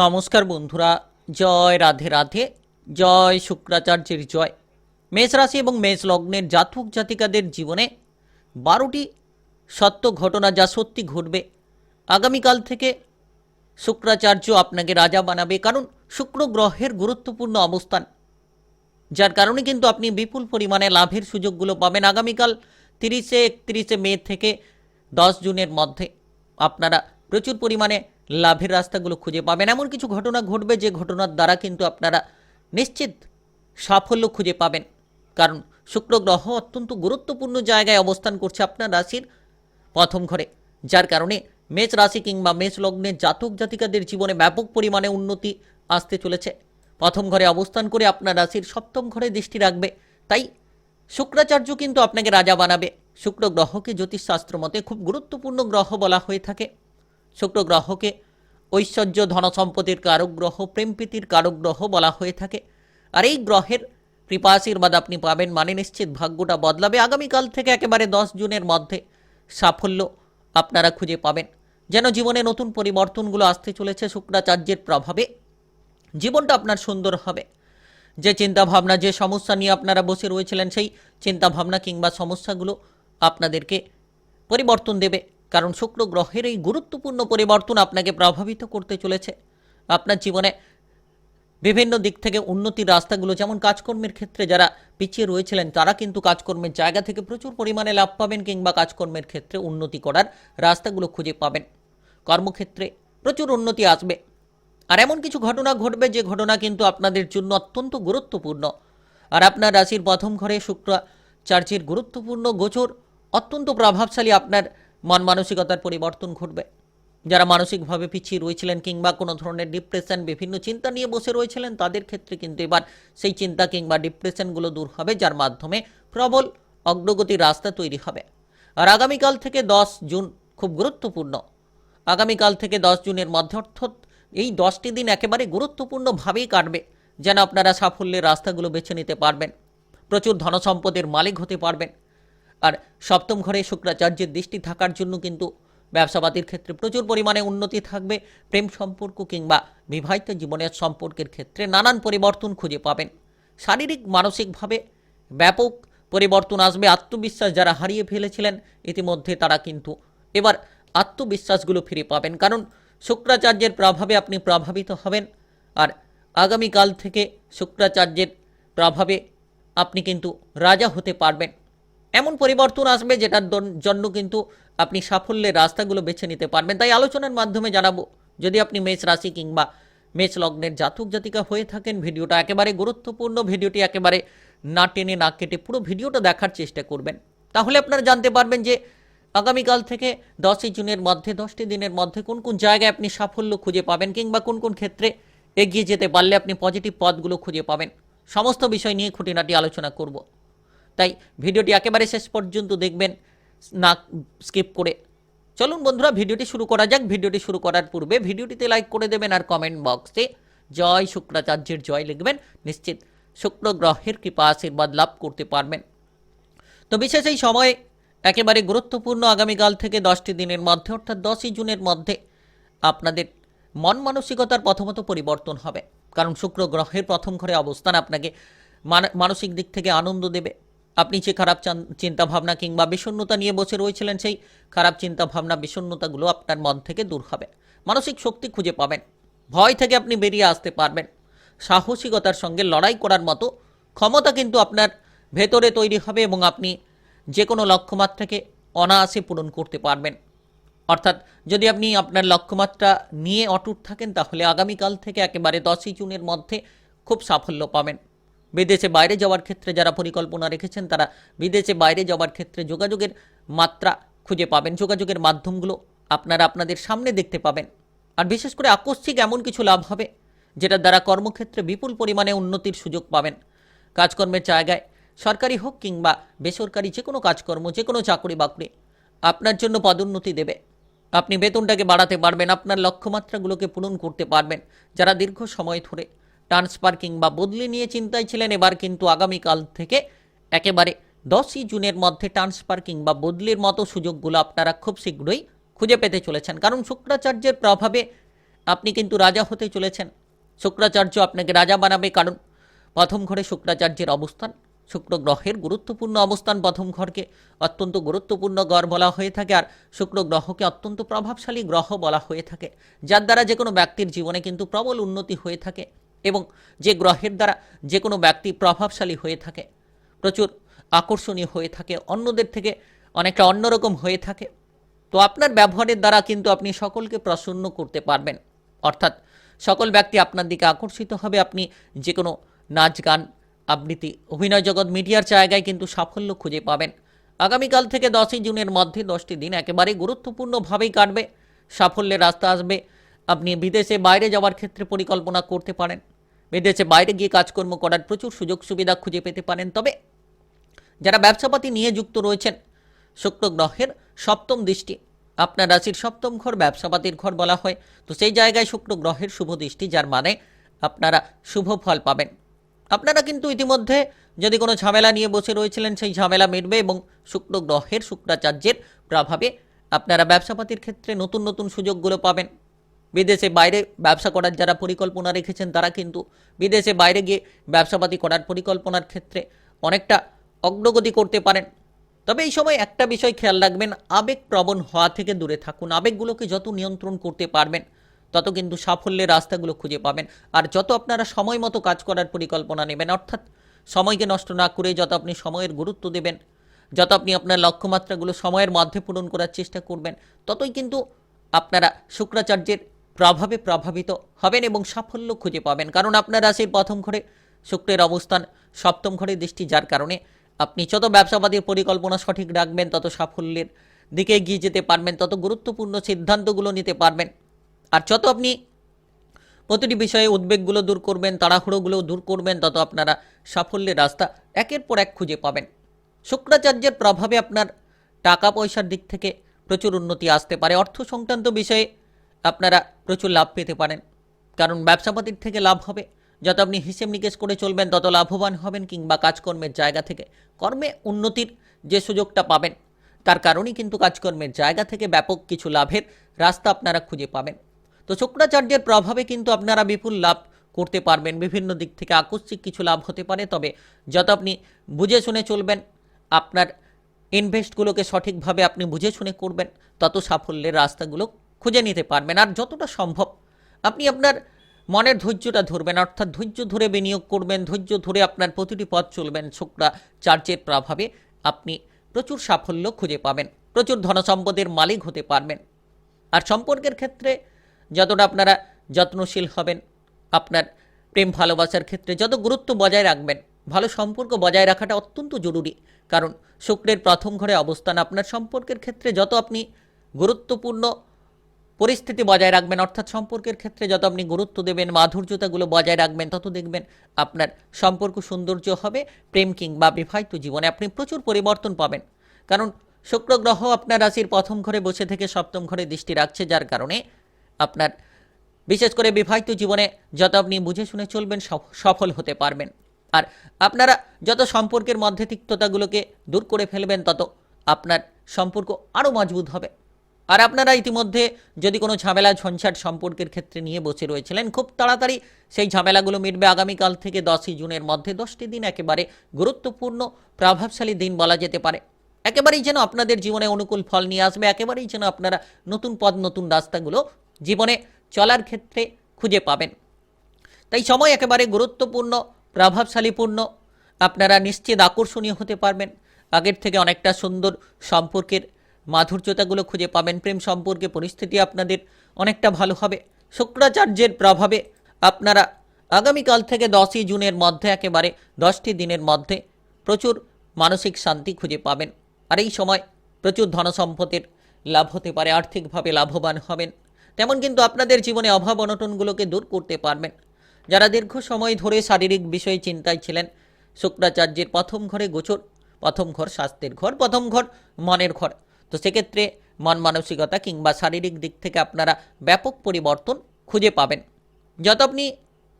নমস্কার বন্ধুরা, জয় রাধে রাধে, জয় শুক্রাচার্যের জয়। মেষ রাশি এবং মেষ লগ্নের জাতক জাতিকাদের জীবনে বারোটি সত্য ঘটনা যা সত্যি ঘটবে। আগামীকাল থেকে শুক্রাচার্য আপনাকে রাজা বানাবে, কারণ শুক্র গ্রহের গুরুত্বপূর্ণ অবস্থান। যার কারণে কিন্তু আপনি বিপুল পরিমাণে লাভের সুযোগগুলো পাবেন আগামীকাল তিরিশে একত্রিশে মে থেকে দশ জুনের মধ্যে। আপনারা প্রচুর পরিমাণে লাভের রাস্তাগুলো খুঁজে পাবেন। এমন কিছু ঘটনা ঘটবে যে ঘটনার দ্বারা কিন্তু আপনারা নিশ্চিত সাফল্য খুঁজে পাবেন। কারণ শুক্র গ্রহ অত্যন্ত গুরুত্বপূর্ণ জায়গায় অবস্থান করছে আপনার রাশির প্রথম ঘরে। যার কারণে মেষ রাশি কিংবা মেষ লগ্নে জাতক জাতিকাদের জীবনে ব্যাপক পরিমাণে উন্নতি আসতে চলেছে। প্রথম ঘরে অবস্থান করে আপনার রাশির সপ্তম ঘরে দৃষ্টি রাখবে। তাই শুক্রাচার্য কিন্তু আপনাকে রাজা বানাবে। শুক্র গ্রহকে জ্যোতিষশাস্ত্র মতে খুব গুরুত্বপূর্ণ গ্রহ বলা হয়ে থাকে। শুক্র গ্রহকে ঐশ্বর্য ধনসম্পদের কারক গ্রহ প্রেমপ্রীতির কারক গ্রহ বলা হয়ে থাকে। আর এই গ্রহের কৃপা আশীর্বাদ আপনি পাবেন মানে নিশ্চিত ভাগ্যটা বদলাবে আগামীকাল থেকে একেবারে দশ জুনের মধ্যে। সাফল্য আপনারা খুঁজে পাবেন। যেন জীবনে নতুন পরিবর্তনগুলো আসতে চলেছে শুক্রাচার্যের প্রভাবে। জীবনটা আপনার সুন্দর হবে। যে চিন্তা ভাবনা যে সমস্যা নিয়ে আপনারা বসে রয়েছিলেন, সেই চিন্তা ভাবনা কিংবা সমস্যাগুলো আপনাদেরকে পরিবর্তন দেবে। কারণ শুক্র গ্রহের এই গুরুত্বপূর্ণ পরিবর্তন আপনাকে প্রভাবিত করতে চলেছে। আপনার জীবনে বিভিন্ন দিক থেকে উন্নতির রাস্তাগুলো যেমন কাজকর্মের ক্ষেত্রে যারা পিছিয়ে রয়েছিলেন, তারা কিন্তু কাজকর্মের জায়গা থেকে প্রচুর পরিমাণে লাভ পাবেন কিংবা কাজকর্মের ক্ষেত্রে উন্নতি করার রাস্তাগুলো খুঁজে পাবেন। কর্মক্ষেত্রে প্রচুর উন্নতি আসবে। আর এমন কিছু ঘটনা ঘটবে, যে ঘটনা কিন্তু আপনাদের জন্য অত্যন্ত গুরুত্বপূর্ণ। আর আপনার রাশির প্রথম ঘরে শুক্রাচার্যের গুরুত্বপূর্ণ গোচর অত্যন্ত প্রভাবশালী আপনার মন মানসিকতার পরিবর্তন ঘটবে। যারা মানসিকভাবে পিছিয়ে রয়েছিলেন কিংবা কোনো ধরনের ডিপ্রেশন বিভিন্ন চিন্তা নিয়ে বসে রয়েছিলেন, তাদের ক্ষেত্রে কিন্তু এবার সেই চিন্তা কিংবা ডিপ্রেশনগুলো দূর হবে, যার মাধ্যমে প্রবল অগ্রগতির রাস্তা তৈরি হবে। আর আগামীকাল থেকে দশ জুন খুব গুরুত্বপূর্ণ। আগামীকাল থেকে দশ জুনের মধ্যে অর্থাৎ এই দশটি দিন একেবারে গুরুত্বপূর্ণভাবেই কাটবে, যেন আপনারা সাফল্যের রাস্তাগুলো বেছে নিতে পারবেন। প্রচুর ধনসম্পদের মালিক হতে পারবেন। আর সপ্তম ঘরে শুক্রাচার্যের দৃষ্টি থাকার জন্য কিন্তু ব্যবসাপাতির ক্ষেত্রে প্রচুর পরিমাণে উন্নতি থাকবে। প্রেম সম্পর্ক কিংবা বিবাহিত জীবনের সম্পর্কের ক্ষেত্রে নানান পরিবর্তন খুঁজে পাবেন। শারীরিক, মানসিকভাবে ব্যাপক পরিবর্তন আসবে। আত্মবিশ্বাস যারা হারিয়ে ফেলেছিলেন, ইতিমধ্যে তারা কিন্তু এবার আত্মবিশ্বাসগুলো ফিরে পাবেন। কারণ শুক্রাচার্যের প্রভাবে আপনি প্রভাবিত হবেন আর আগামীকাল থেকে শুক্রাচার্যের প্রভাবে আপনি কিন্তু রাজা হতে পারবেন। এমন পরিবর্তন আসবে যেটার জন্য কিন্তু আপনি সাফল্যের রাস্তাগুলো বেছে নিতে পারবেন। তাই আলোচনার মাধ্যমে জানাব, যদি আপনি মেষ রাশি কিংবা মেষ লগ্নের জাতক জাতিকা হয়ে থাকেন, ভিডিওটা একেবারে গুরুত্বপূর্ণ, ভিডিওটি একেবারে না টেনে না কেটে পুরো ভিডিওটা দেখার চেষ্টা করবেন। তাহলে আপনারা জানতে পারবেন যে আগামীকাল থেকে দশই জুনের মধ্যে, দশটি দিনের মধ্যে কোন কোন জায়গায় আপনি সাফল্য খুঁজে পাবেন কিংবা কোন কোন ক্ষেত্রে এগিয়ে যেতে পারলে আপনি পজিটিভ পথগুলো খুঁজে পাবেন। সমস্ত বিষয় নিয়ে খুঁটিনাটি আলোচনা করব। তাই ভিডিওটি একেবারে শেষ পর্যন্ত দেখবেন, না স্কিপ করে। চলুন বন্ধুরা, ভিডিওটি শুরু করা যাক। ভিডিওটি শুরু করার পূর্বে ভিডিওটিতে লাইক করে দেবেন আর কমেন্ট বক্সে জয় শুক্রাচার্যের জয় লিখবেন। নিশ্চিত শুক্র গ্রহের কৃপা আশীর্বাদ লাভ করতে পারবেন। তো বিশেষ এই সময়ে একেবারে গুরুত্বপূর্ণ আগামীকাল থেকে দশটি দিনের মধ্যে, অর্থাৎ দশই জুনের মধ্যে আপনাদের মন মানসিকতার প্রথমত পরিবর্তন হবে। কারণ শুক্র গ্রহের প্রথম ঘরে অবস্থান আপনাকে মান- মানসিক দিক থেকে আনন্দ দেবে। আপনি যে খারাপ চান- চিন্তাভাবনা কিংবা বিষণ্ণতা নিয়ে বসে রয়েছিলেন, সেই খারাপ চিন্তাভাবনা, বিষণ্ণতাগুলো আপনার মন থেকে দূর হবে। মানসিক শক্তি খুঁজে পাবেন। ভয় থেকে আপনি বেরিয়ে আসতে পারবেন। সাহসিকতার সঙ্গে লড়াই করার মতো ক্ষমতা কিন্তু আপনার ভেতরে তৈরি হবে এবং আপনি যে কোনো লক্ষ্যমাত্রাকে অনায়াসে পূরণ করতে পারবেন। অর্থাৎ যদি আপনি আপনার লক্ষ্যমাত্রা নিয়ে অটুট থাকেন, তাহলে আগামীকাল থেকে একেবারে দশই জুনের মধ্যে খুব সাফল্য পাবেন। বিদেশে বাইরে যাওয়ার ক্ষেত্রে যারা পরিকল্পনা রেখেছেন, তারা বিদেশে বাইরে যাওয়ার ক্ষেত্রে যোগাযোগের মাত্রা খুঁজে পাবেন। যোগাযোগের মাধ্যমগুলো আপনারা আপনাদের সামনে দেখতে পাবেন। আর বিশেষ করে আকস্মিক এমন কিছু লাভ হবে, যেটার দ্বারা কর্মক্ষেত্রে বিপুল পরিমাণে উন্নতির সুযোগ পাবেন। কাজকর্মের জায়গায়, সরকারি হোক কিংবা বেসরকারি যে কোনো কাজকর্ম, যে কোনো চাকরি বাকরি, আপনার জন্য পদোন্নতি দেবে। আপনি বেতনটাকে বাড়াতে পারবেন, আপনার লক্ষ্যমাত্রাগুলোকে পূরণ করতে পারবেন, যারা দীর্ঘ সময় ধরে ট্রান্সফার কিংবা বদলি নিয়ে চিন্তায় ছিলেন, এবার কিন্তু আগামীকাল থেকে একেবারে দশই জুনের মধ্যে ট্রান্সফার কিংবা বদলির মতো সুযোগগুলো আপনারা খুব শীঘ্রই খুঁজে পেতে চলেছেন। কারণ শুক্রাচার্যের প্রভাবে আপনি কিন্তু রাজা হতে চলেছেন। শুক্রাচার্য আপনাকে রাজা বানাবে কারণ প্রথম ঘরে শুক্রাচার্যের অবস্থান, শুক্র গ্রহের গুরুত্বপূর্ণ অবস্থান প্রথম ঘরকে অত্যন্ত গুরুত্বপূর্ণ গড় বলা হয়ে থাকে আর শুক্র গ্রহকে অত্যন্ত প্রভাবশালী গ্রহ বলা হয়ে থাকে, যার দ্বারা যে কোনো ব্যক্তির জীবনে কিন্তু প্রবল উন্নতি হয়ে থাকে। এবং যে গ্রহের দ্বারা যে কোনো ব্যক্তি প্রভাবশালী হয়ে থাকে, প্রচুর আকর্ষণীয় হয়ে থাকে, অন্যদের থেকে অনেকটা অন্যরকম হয়ে থাকে, তো আপনার ব্যবহারের দ্বারা কিন্তু আপনি সকলকে প্রসন্ন করতে পারবেন। অর্থাৎ সকল ব্যক্তি আপনার দিকে আকর্ষিত হবে, আপনি যে কোনো নাচ, গান, আবৃত্তি, অভিনয় জগৎ, মিডিয়ার জায়গায় কিন্তু সাফল্য খুঁজে পাবেন। আগামীকাল থেকে দশই জুনের মধ্যে দশটি দিন একেবারে গুরুত্বপূর্ণভাবেই কাটবে, সাফল্যের রাস্তা আসবে, আপনি বিদেশে বাইরে যাওয়ার ক্ষেত্রে পরিকল্পনা করতে পারেন। বিদেশে বাইরে গিয়ে কাজকর্ম করার প্রচুর সুযোগ সুবিধা খুঁজে পেতে পারেন। তবে যারা ব্যবসাপাতি নিয়ে যুক্ত রয়েছেন, শুক্র গ্রহের সপ্তম দৃষ্টি, আপনার রাশির সপ্তম ঘর ব্যবসাপাতির ঘর বলা হয়। তো সেই জায়গায় শুক্র গ্রহের শুভ দৃষ্টি, যার মানে আপনারা শুভ ফল পাবেন। আপনারা কিন্তু ইতিমধ্যে যদি কোনো ঝামেলা নিয়ে বসে রয়েছিলেন, সেই ঝামেলা মিটবে এবং শুক্র গ্রহের শুক্রাচার্যের প্রভাবে আপনারা ব্যবসাপাতির ক্ষেত্রে নতুন নতুন সুযোগগুলো পাবেন। বিদেশে বাইরে ব্যবসা করার যারা পরিকল্পনা রেখেছেন, তারা কিন্তু বিদেশে বাইরে গিয়ে ব্যবসাপাতি করার পরিকল্পনার ক্ষেত্রে অনেকটা অগ্রগতি করতে পারেন। তবে এই সময় একটা বিষয় খেয়াল রাখবেন, আবেগপ্রবণ হওয়া থেকে দূরে থাকুন। আবেগগুলোকে যত নিয়ন্ত্রণ করতে পারবেন, তত কিন্তু সাফল্যের রাস্তাগুলো খুঁজে পাবেন। আর যত আপনারা সময় মতো কাজ করার পরিকল্পনা নেবেন, অর্থাৎ সময়কে নষ্ট না করে যত আপনি সময়ের গুরুত্ব দেবেন, যত আপনি আপনার লক্ষ্যমাত্রাগুলো সময়ের মধ্যে পূরণ করার চেষ্টা করবেন, ততই কিন্তু আপনারা শুক্রাচার্যের প্রভাবে প্রভাবিত হবেন এবং সাফল্য খুঁজে পাবেন। কারণ আপনার রাশির প্রথম ঘরে শুক্রের অবস্থান, সপ্তম ঘরে দৃষ্টি, যার কারণে আপনি যত ব্যবসাবাদীর পরিকল্পনা সঠিক রাখবেন, তত সাফল্যের দিকে এগিয়ে যেতে পারবেন, তত গুরুত্বপূর্ণ সিদ্ধান্তগুলো নিতে পারবেন। আর যত আপনি প্রতিটি বিষয়ে উদ্বেগগুলো দূর করবেন, তাড়াহুড়োগুলো দূর করবেন, তত আপনারা সাফল্যের রাস্তা একের পর এক খুঁজে পাবেন। শুক্রাচার্যের প্রভাবে আপনার টাকা পয়সার দিক থেকে প্রচুর উন্নতি আসতে পারে। অর্থ সংক্রান্ত বিষয়ে আপনারা প্রচুর লাভ পেতে পারেন। কারণ ব্যবসাপাতির থেকে লাভ হবে। যত আপনি হিসেব নিকেশ করে চলবেন, তত লাভবান হবেন কিংবা কাজকর্মের জায়গা থেকে কর্মে উন্নতির যে সুযোগটা পাবেন, তার কারণেই কিন্তু কাজকর্মের জায়গা থেকে ব্যাপক কিছু লাভের রাস্তা আপনারা খুঁজে পাবেন। তো শুক্রাচার্যের প্রভাবে কিন্তু আপনারা বিপুল লাভ করতে পারবেন। বিভিন্ন দিক থেকে আকস্মিক কিছু লাভ হতে পারে। তবে যত আপনি বুঝে শুনে চলবেন, আপনার ইনভেস্টগুলোকে সঠিকভাবে আপনি বুঝে শুনে করবেন, তত সাফল্যের রাস্তাগুলো খুঁজে নিতে পারবেন। আর যতটা সম্ভব আপনি আপনার মনের ধৈর্যটা ধরবেন, অর্থাৎ ধৈর্য ধরে বিনিয়োগ করবেন, ধৈর্য ধরে আপনার প্রতিটি পথ চলবেন শুক্রাচার্যের প্রভাবে আপনি প্রচুর সাফল্য খুঁজে পাবেন, প্রচুর ধনসম্পদের মালিক হতে পারবেন। আর সম্পর্কের ক্ষেত্রে যতটা আপনারা যত্নশীল হবেন, আপনার প্রেম ভালোবাসার ক্ষেত্রে যত গুরুত্ব বজায় রাখবেন, ভালো সম্পর্ক বজায় রাখাটা অত্যন্ত জরুরি। কারণ শুক্রের প্রথম ঘরে অবস্থান, আপনার সম্পর্কের ক্ষেত্রে যত আপনি গুরুত্বপূর্ণ পরিস্থিতি বজায় রাখবেন। অর্থাৎ সম্পর্কের ক্ষেত্রে যত আপনি গুরুত্ব দেবেন, মাধুর্যতাগুলো বজায় রাখবেন, তত দেখবেন আপনার সম্পর্ক সৌন্দর্য হবে, প্রেম কিংবা বিবাহিত জীবনে আপনি প্রচুর পরিবর্তন পাবেন। কারণ শুক্র গ্রহ আপনার রাশির প্রথম ঘরে বসে থেকে সপ্তম ঘরে দৃষ্টি রাখছে, যার কারণে আপনার বিশেষ করে বিবাহিত জীবনে যত আপনি বুঝে শুনে চলবেন, সফ- সফল হতে পারবেন। আর আপনারা যত সম্পর্কের মধ্যে তিক্ততাগুলোকে দূর করে ফেলবেন, তত আপনার সম্পর্ক আরও মজবুত হবে। আর আপনারা ইতিমধ্যে যদি কোনো ঝামেলা, ঝঞ্ঝাট সম্পর্কের ক্ষেত্রে নিয়ে বসে রয়েছিলেন, খুব তাড়াতাড়ি সেই ঝামেলাগুলো মিটবে। আগামীকাল থেকে দশই জুনের মধ্যে দশটি দিন একেবারে গুরুত্বপূর্ণ, প্রভাবশালী দিন বলা যেতে পারে। একেবারেই যেন আপনাদের জীবনে অনুকূল ফল নিয়ে আসবে, একেবারেই যেন আপনারা নতুন পথ, নতুন রাস্তাগুলো জীবনে চলার ক্ষেত্রে খুঁজে পাবেন। তাই সময় একেবারে গুরুত্বপূর্ণ, প্রভাবশালীপূর্ণ। আপনারা নিশ্চিত আকর্ষণীয় হতে পারবেন। আগের থেকে অনেকটা সুন্দর সম্পর্কের মাধুর্যতাগুলো খুঁজে পাবেন, প্রেম সম্পর্কে পরিস্থিতি আপনাদের অনেকটা ভালো হবে। শুক্রাচার্যের প্রভাবে আপনারা আগামীকাল থেকে দশই জুনের মধ্যে, একেবারে দশটি দিনের মধ্যে প্রচুর মানসিক শান্তি খুঁজে পাবেন। আর এই সময় প্রচুর ধনসম্পদের লাভ হতে পারে, আর্থিকভাবে লাভবান হবেন। তেমন কিন্তু আপনাদের জীবনে অভাব অনটনগুলোকে দূর করতে পারবেন। যারা দীর্ঘ সময় ধরে শারীরিক বিষয়ে চিন্তায় ছিলেন, শুক্রাচার্যের প্রথম ঘরে গোচর, প্রথম ঘর স্বাস্থ্যের ঘর, প্রথম ঘর মনের ঘর। তো সেক্ষেত্রে মন মানসিকতা কিংবা শারীরিক দিক থেকে আপনারা ব্যাপক পরিবর্তন খুঁজে পাবেন। যত আপনি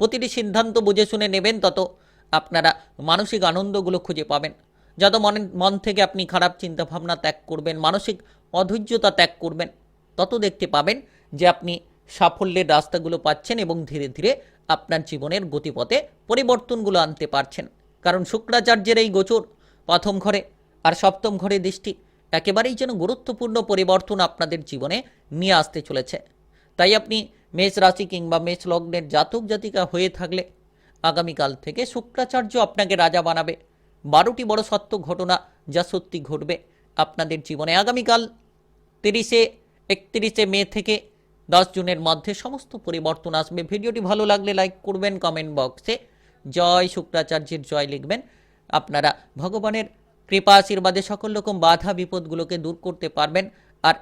প্রতিটি সিদ্ধান্ত বুঝে শুনে নেবেন, তত আপনারা মানসিক আনন্দগুলো খুঁজে পাবেন। যত মনে, মন থেকে আপনি খারাপ চিন্তাভাবনা ত্যাগ করবেন, মানসিক অধৈর্যতা ত্যাগ করবেন, তত দেখতে পাবেন যে আপনি সাফল্যের রাস্তাগুলো পাচ্ছেন এবং ধীরে ধীরে আপনার জীবনের গতিপথে পরিবর্তনগুলো আনতে পারছেন। কারণ শুক্রাচার্যের এই গোচর প্রথম ঘরে আর সপ্তম ঘরে দৃষ্টি একেবারেই যেন গুরুত্বপূর্ণ পরিবর্তন আপনাদের জীবনে নিয়ে আসতে চলেছে। তাই আপনি মেষ রাশি কিংবা মেষ লগ্নের জাতক জাতিকা হয়ে থাকলে আগামীকাল থেকে শুক্রাচার্য আপনাকে রাজা বানাবে। বারোটি বড় সত্য ঘটনা যা সত্যি ঘটবে আপনাদের জীবনে। আগামীকাল তিরিশে, একত্রিশে মে থেকে দশ জুনের মধ্যে সমস্ত পরিবর্তন আসবে। ভিডিওটি ভালো লাগলে লাইক করবেন, কমেন্ট বক্সে জয় শুক্রাচার্যের জয় লিখবেন। আপনারা ভগবানের কৃপা আশীর্বাদে সকল রকম বাধা, বিপদগুলোকে দূর করতে পারবেন। আর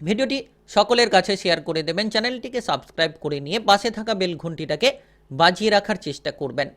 ভিডিওটি সকলের কাছে শেয়ার করে দেবেন। চ্যানেলটিকে সাবস্ক্রাইব করে নিয়ে পাশে থাকা বেল ঘন্টিটাকে বাজিয়ে রাখার চেষ্টা করবেন।